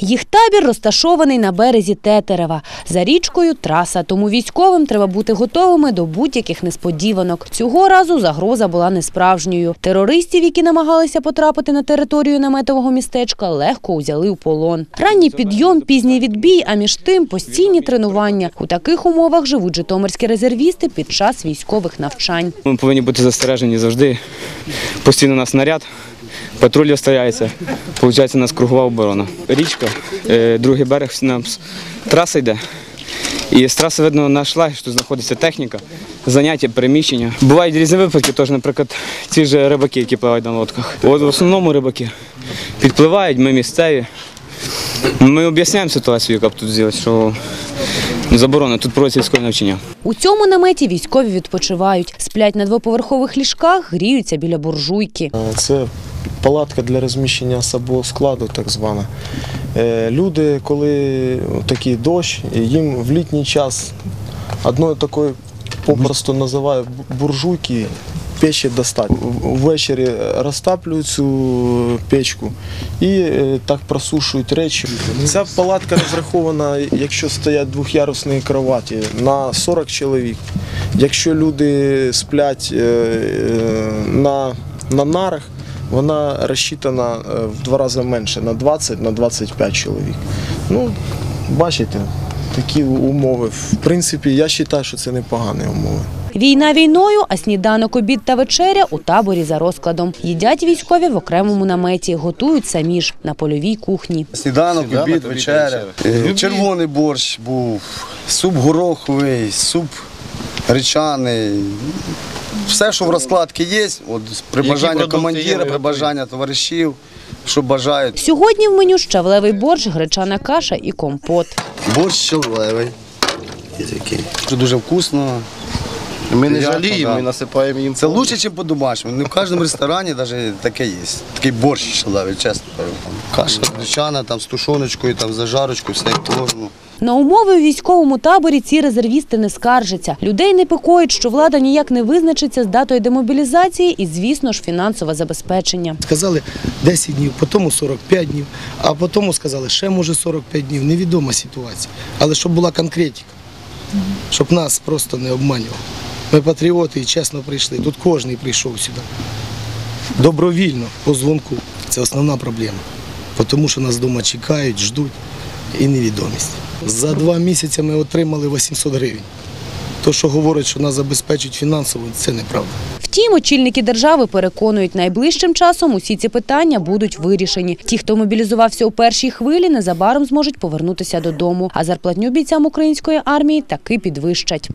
Їх табір розташований на березі Тетерева. За річкою траса, тому військовим треба бути готовими до будь-яких несподіванок. Цього разу загроза була несправжньою. Терористів, які намагалися потрапити на територію наметового містечка, легко узяли в полон. Ранній підйом, пізній відбій, а між тим постійні тренування. У таких умовах живуть житомирські резервісти під час військових навчань. Ми повинні бути застережені завжди. Постійно у нас патруль остається. Получається, у нас кругова оборона. Річка, е, другий берег, нам с- траса йде. І з траси видно наш лагерь, що тут знаходиться техніка, заняття, переміщення. Бувають різні випадки, тож, наприклад, ті ж рибаки, які пливають на лодках. От в основному рибаки підпливають, ми місцеві. Ми об'ясняємо ситуацію, яка б тут з'явилася, що заборона, тут проводиться військове навчання. У цьому наметі військові відпочивають, сплять на двоповерхових ліжках, гріються біля буржуйки. Це палатка для розміщення особового складу, так звана. Е, Люди, коли такий дощ, їм в літній час одною такою попросту називаю буржуйки. Печі достать. Ввечері розтаплюють цю печку і е, так просушують речі. Ця палатка розрахована, якщо стоять двохярусні кроваті, на 40 чоловік. Якщо люди сплять е, на, на нарах, вона розчитана е, в два рази менше, на 20 на 25 чоловік. Ну, бачите, такі умови. В принципі, я вважаю, що це непогані умови. Війна війною, а сніданок, обід та вечеря у таборі за розкладом. Їдять військові в окремому наметі, готують самі ж на польовій кухні. Сніданок, обід, вечеря. Червоний борщ був, суп гороховий, суп гречаний. Все, що в розкладці є, от при бажанні командира, при бажанні товаришів, що бажають. Сьогодні в меню щавлевий борщ, гречана каша і компот. Борщ щавлевий. Такий. Це дуже вкусно. Ми не жаліємо, ми насипаємо їм. Це краще, ніж по-домашньому. Не в кожному ресторані навіть таке є. Такий борщ щавлевий, чесно кажу. Каша гречана, там з тушоночкою, там зажарочкою, все як положено. На умови у військовому таборі ці резервісти не скаржаться. Людей непокоїть, що влада ніяк не визначиться з датою демобілізації і, звісно ж, фінансове забезпечення. Сказали 10 днів, потім 45 днів, а потім сказали, ще може 45 днів. Невідома ситуація. Але щоб була конкретика, щоб нас просто не обманювали. Ми патріоти і чесно прийшли. Тут кожен прийшов сюди. Добровільно, по дзвонку. Це основна проблема. Тому що нас вдома чекають, ждуть і невідомість. За два місяці ми отримали 800 гривень. То, що говорить, що нас забезпечують фінансово, це неправда. Втім, очільники держави переконують, найближчим часом усі ці питання будуть вирішені. Ті, хто мобілізувався у першій хвилі, незабаром зможуть повернутися додому, а зарплатню бійцям української армії таки підвищать.